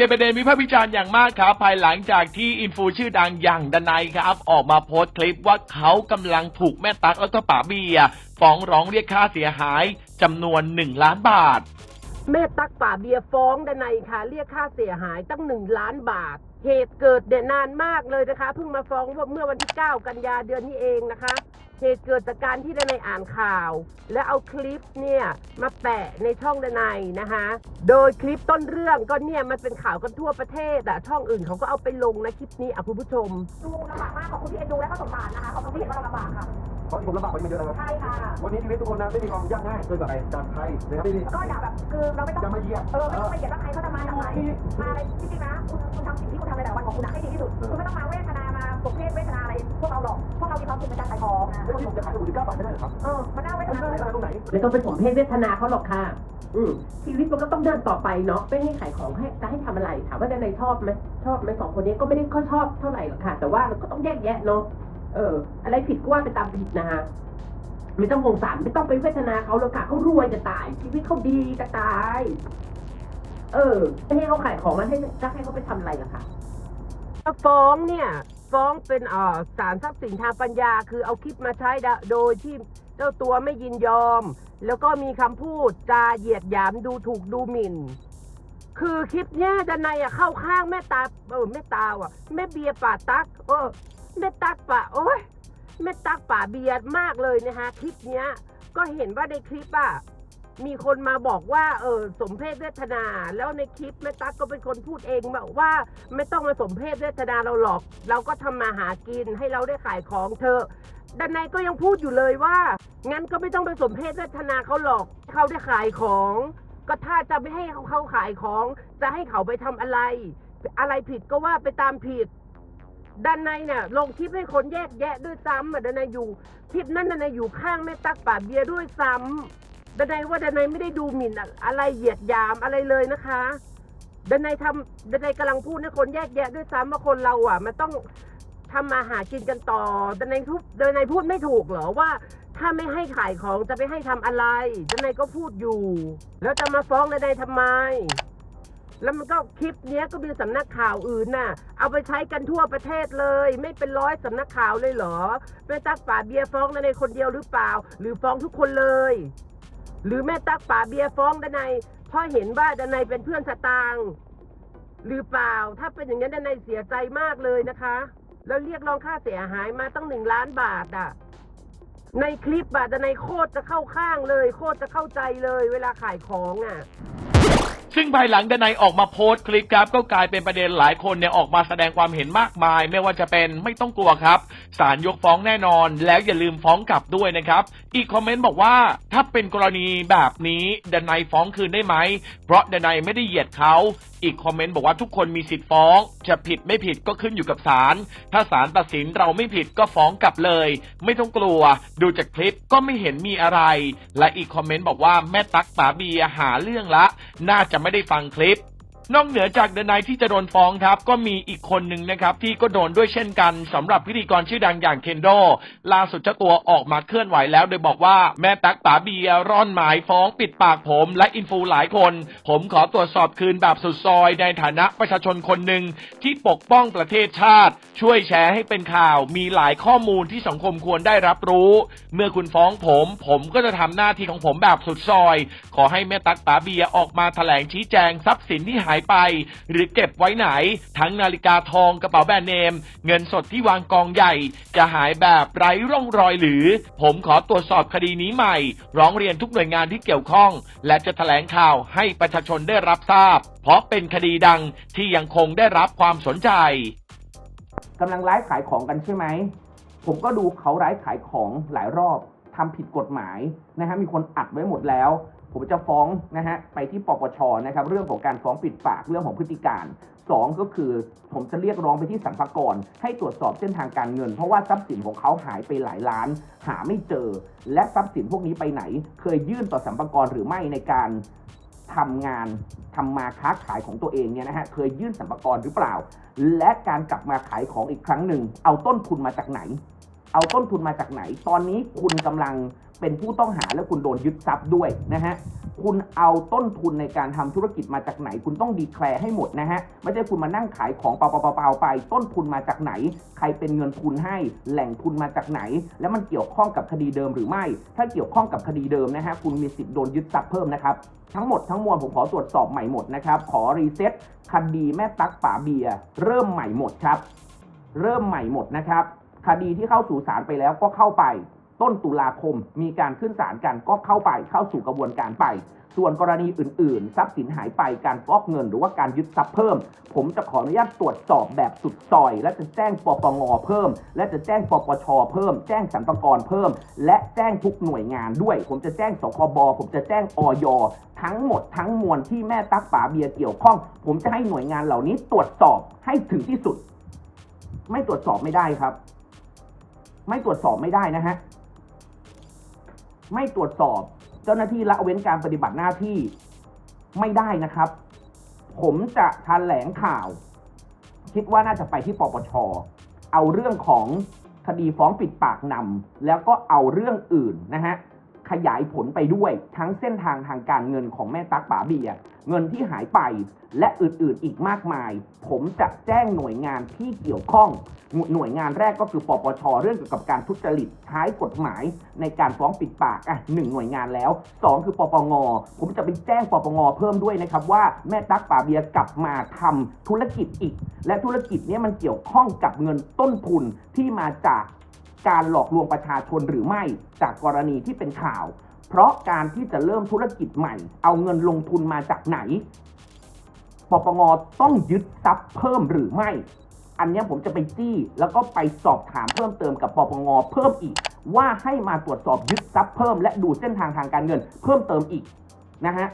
เป็นประเด็นวิพากษ์วิจารณ์อย่างมากครับ ภายหลังจากที่อินฟูชื่อดังอย่างดนายครับ ออกมาโพสต์คลิปว่าเขากำลังถูกแม่ตั๊กแล้วก็ป๋าเบียฟ้องร้องเรียกค่าเสียหายจำนวน 1 ล้านบาท แม่ตักป่าเบียฟ้องดนัยค่ะ เรียกค่าเสียหายตั้งหนึ่งล้านบาท เหตุเกิดเนี่ยนานมากเลยนะคะเพิ่งมาฟ้องเมื่อวันที่ 9 กันยาเดือนนี้เองนะคะ เหตุเกิดจากการที่ดนัยอ่านข่าว และเอาคลิปเนี่ยมาแปะในช่องดนัยนะคะ โดยคลิปต้นเรื่องก็เนี่ยมันเป็นข่าวกันทั่วประเทศอะช่องอื่นเขาก็เอาไปลงนะคลิปนี้อะคุณผู้ชม ดูลำบากมากขอบคุณที่เอ็นดูและก็สงสารนะคะขอบคุณที่เห็นว่าเราลำบากค่ะ เพราะที่ผมลำบากไปมาเยอะนะครับใช่ค่ะ วันนี้ชีวิตทุกคนนะไม่มีความยากง่ายด้วยแบบจากไทยนะครับที่นี่ก็อย่าแบบคือเราไม่ต้องอย่ามาเหยียบเออไม่ต้องไปเหยียดว่าใครเขาจะมาจากไหนมาอะไรจริงๆนะคุณคุณทำสิ่งที่คุณทำในแต่ละวันของคุณนะให้ดีที่สุดคุณไม่ต้องมาเวทนามาสมเพศเวทนาอะไรพวกเราหรอกพวกเรามีความสุขในการ ขายของแล้วที่ผมจะขายถูกที่เก้าบาทไม่ได้เหรอครับเออมันน่าเวทมันนาไม่เลยได้ตรงไหน ไม่ต้องไปสมเพศเวทนาเขาหรอกค่ะ อืมชีวิตมันก็ต้องเดินต่อไปเนาะไม่ให้ขายของให้จะให้ทำอะไร ถามว่าดนัยชอบไหมชอบไหมสองคนนี้ก็ไม่ได้ค่อยชอบเท่าไหร่หรอกค่ะ แต่ว่าเราก็ต้องแยกแยะเนาะเออ อะไรผิดก็ว่าไปตามผิดนะฮะไม่ต้องสงสารไม่ต้องไปเวทนาเขาหรอกค่ะเขารวยจะตาย ชีวิตเขาดีจะตาย เออไม่ให้เขาขายของแล้วให้จะให้เขาไปทำอะไรล่ะคะฟ้องเนี่ย ฟ้องเป็นสารทรัพย์สินทางปัญญา คือเอาคลิปมาใช้โดยที่เจ้าตัวไม่ยินยอม แล้วก็มีคำพูดจาเหยียดหยามดูถูกดูหมิ่น คือคลิปเนี้ยดันในอะเข้าข้างแม่ตาเออแม่ตาว่ะแม่เบียร์ป่าตักเออแม่ตักป่าโอ้ยแม่ตักป่าเบียร์มากเลยนะคะคลิปเนี้ยก็เห็นว่าในคลิปอะ มีคนมาบอกว่าเออสมเพศเวทนา แล้วในคลิปแม่ตั๊กก็เป็นคนพูดเองบอกว่า ไม่ต้องมาสมเพศเวทนาเราหรอก เราก็ทำมาหากินให้เราได้ขายของเธอดันในก็ยังพูดอยู่เลยว่า งั้นก็ไม่ต้องไปสมเพศเวทนาเขาหรอกเขาได้ขายของ ก็ถ้าจะไม่ให้เขาเขาขายของ จะให้เขาไปทำอะไร อะไรผิดก็ว่าไปตามผิดด้านในเนี่ยลงคลิปให้คนแยกแยะด้วยซ้ำอะด้านในอยู่คลิปนั้นด้านในอยู่ข้างแม่ตักป่าเบียร์ด้วยซ้ำ ด้านในว่าด้านในไม่ได้ดูหมิ่นอะไรเหยียดหยามอะไรเลยนะคะด้านในทำด้านในกำลังพูดให้คนแยกแยะด้วยซ้ำว่าคนเราอะ มันต้องทำมาหากินกันต่อด้านในพูดด้านในพูดไม่ถูกเหรอว่า ถ้าไม่ให้ขายของจะไปให้ทำอะไรด้านในก็พูดอยู่ แล้วจะมาฟ้องด้านในทำไม แล้วมันก็คลิปเนี้ยก็มีสำนักข่าวอื่นน่ะ เอาไปใช้กันทั่วประเทศเลย ไม่เป็นร้อยสำนักข่าวเลยเหรอแม่ตักป่าเบียร์ฟ้องดนัยคนเดียวหรือเปล่า หรือฟ้องทุกคนเลย หรือแม่ตักป่าเบียร์ฟ้องดนายเพราะเห็นว่าดนายเป็นเพื่อนสตางค์หรือเปล่า ถ้าเป็นอย่างนั้นดนายเสียใจมากเลยนะคะ แล้วเรียกร้องค่าเสียหายมาตั้งหนึ่งล้านบาทอะ ในคลิปอะดนายโคตรจะเข้าข้างเลย โคตรจะเข้าใจเลย เวลาขายของอะ ซึ่งภายหลังดนายออกมาโพสต์คลิปครับก็กลายเป็นประเด็นหลายคนเนี่ยออกมาแสดงความเห็นมากมาย ไม่ว่าจะเป็นไม่ต้องกลัวครับศาลยกฟ้องแน่นอน แล้วอย่าลืมฟ้องกลับด้วยนะครับ อีกคอมเมนต์บอกว่าถ้าเป็นกรณีแบบนี้ดนายฟ้องคืนได้ไหม เพราะดนายไม่ได้เหยียดเขาอีกคอมเมนต์บอกว่าทุกคนมีสิทธิ์ฟ้อง จะผิดไม่ผิดก็ขึ้นอยู่กับศาลถ้าศาลตัดสินเราไม่ผิดก็ฟ้องกลับเลย ไม่ต้องกลัว ดูจากคลิปก็ไม่เห็นมีอะไร และอีกคอมเมนต์บอกว่าแม่ตั๊กป๋าเบียหาเรื่องละ น่าจะไม่ได้ฟังคลิป นอกเหนือจากเดนายที่จะโดนฟ้องครับ ก็มีอีกคนหนึ่งนะครับ ที่ก็โดนด้วยเช่นกันสำหรับพิธีกรชื่อดังอย่างเคนโดล่าสุดเจ้าตัวออกมาเคลื่อนไหวแล้ว โดยบอกว่าแม่ตั๊กป๋าเบียร่อนหมายฟ้องปิดปากผม และอินฟูหลายคน ผมขอตรวจสอบคืนแบบสุดซอยในฐานะประชาชนคนหนึ่งที่ปกป้องประเทศชาติ ช่วยแชร์ให้เป็นข่าวมีหลายข้อมูลที่สังคมควรได้รับรู้ เมื่อคุณฟ้องผม ผมก็จะทำหน้าที่ของผมแบบสุดซอย ขอให้แม่ตั๊กป๋าเบียออกมาแถลงชี้แจงทรัพย์สินที่หายไป หรือเก็บไว้ไหน ทั้งนาฬิกาทองกระเป๋าแบรนด์เนม เงินสดที่วางกองใหญ่ จะหายแบบไร้ร่องรอยหรือ ผมขอตรวจสอบคดีนี้ใหม่ ร้องเรียนทุกหน่วยงานที่เกี่ยวข้อง และจะแถลงข่าวให้ประชาชนได้รับทราบ เพราะเป็นคดีดังที่ยังคงได้รับความสนใจกำลังไลฟ์ขายของกันใช่ไหม ผมก็ดูเขาไลฟ์ขายของหลายรอบทำผิดกฎหมายนะฮะมีคนอัดไว้หมดแล้ว ผมจะฟ้องนะฮะไปที่ปปชนะครับเรื่องของการฟ้องปิดปากเรื่องของพฤติการสองก็คือผมจะเรียกร้องไปที่สรรพากรให้ตรวจสอบเส้นทางการเงิน เพราะว่าทรัพย์สินของเขาหายไปหลายล้าน หาไม่เจอ และทรัพย์สินพวกนี้ไปไหน เคยยื่นต่อสรรพากรหรือไม่ในการทำงานทำมาค้าขายของตัวเองเนี่ยนะฮะเคยยื่นสัมปกรหรือเปล่า และการกลับมาขายของอีกครั้งหนึ่งเอาต้นทุนมาจากไหน เอาต้นทุนมาจากไหน ตอนนี้คุณกำลังเป็นผู้ต้องหาและคุณโดนยึดทรัพย์ด้วยนะฮะ คุณเอาต้นทุนในการทำธุรกิจมาจากไหน คุณต้องดีแคลร์ให้หมดนะฮะ ไม่ใช่คุณมานั่งขายของเปล่าๆไป ต้นทุนมาจากไหน ใครเป็นเงินทุนให้ แหล่งทุนมาจากไหน แล้วมันเกี่ยวข้องกับคดีเดิมหรือไม่ ถ้าเกี่ยวข้องกับคดีเดิมนะฮะ คุณมีสิทธิ์โดนยึดทรัพย์เพิ่มนะครับ ทั้งหมดทั้งมวลผมขอตรวจสอบใหม่หมดนะครับ ขอรีเซ็ตคดีแม่ตั๊กป่าเบียร์เริ่มใหม่หมดครับ เริ่มใหม่หมดนะครับ คดีที่เข้าสู่ศาลไปแล้วก็เข้าไป ต้นตุลาคมมีการขึ้นศาลกันก็เข้าไปเข้าสู่กระบวนการไป ส่วนกรณีอื่น ๆ ทรัพย์สินหายไปการฟอกเงิน หรือว่าการยึดทรัพย์เพิ่ม ผมจะขออนุญาตตรวจสอบแบบสุดซอย และจะแจ้งปปงเพิ่ม และจะแจ้งปปชเพิ่ม แจ้งสรรพากรเพิ่ม และแจ้งทุกหน่วยงานด้วย ผมจะแจ้งสคบผมจะแจ้งออยทั้งหมดทั้งมวลที่แม่ตักป๋าเบียร์เกี่ยวข้อง ผมจะให้หน่วยงานเหล่านี้ตรวจสอบให้ถึงที่สุด ไม่ตรวจสอบไม่ได้ครับ ไม่ตรวจสอบไม่ได้นะฮะ ไม่ตรวจสอบเจ้าหน้าที่ละเว้นการปฏิบัติหน้าที่ไม่ได้นะครับ ผมจะแถลงข่าว คิดว่าน่าจะไปที่ปปช เอาเรื่องของคดีฟ้องปิดปากนำแล้วก็เอาเรื่องอื่นนะฮะ ขยายผลไปด้วยทั้งเส้นทางทางการเงินของแม่ตั๊กป๋าเบียเงินที่หายไป และอื่นๆอีกมากมาย ผมจะแจ้งหน่วยงานที่เกี่ยวข้อง หน่วยงานแรกก็คือปปชเรื่องเกี่ยวกับการทุจริตใช้กฎหมายในการฟ้องปิดปากอะหนึ่งหน่วยงานแล้วสองคือปปงผมจะไปแจ้งปปงเพิ่มด้วยนะครับว่าแม่ตั๊กป่าเบียกลับมาทำธุรกิจอีก และธุรกิจนี้มันเกี่ยวข้องกับเงินต้นทุนที่มาจาก การหลอกลวงประชาชนหรือไม่จากกรณีที่เป็นข่าว เพราะการที่จะเริ่มธุรกิจใหม่ เอาเงินลงทุนมาจากไหนปปงต้องยึดทรัพย์เพิ่มหรือไม่ อันนี้ผมจะไปจี้ แล้วก็ไปสอบถามเพิ่มเติมกับปปงเพิ่มอีก ว่าให้มาตรวจสอบยึดทรัพย์เพิ่ม และดูเส้นทางทางการเงินเพิ่มเติมอีกนะฮะ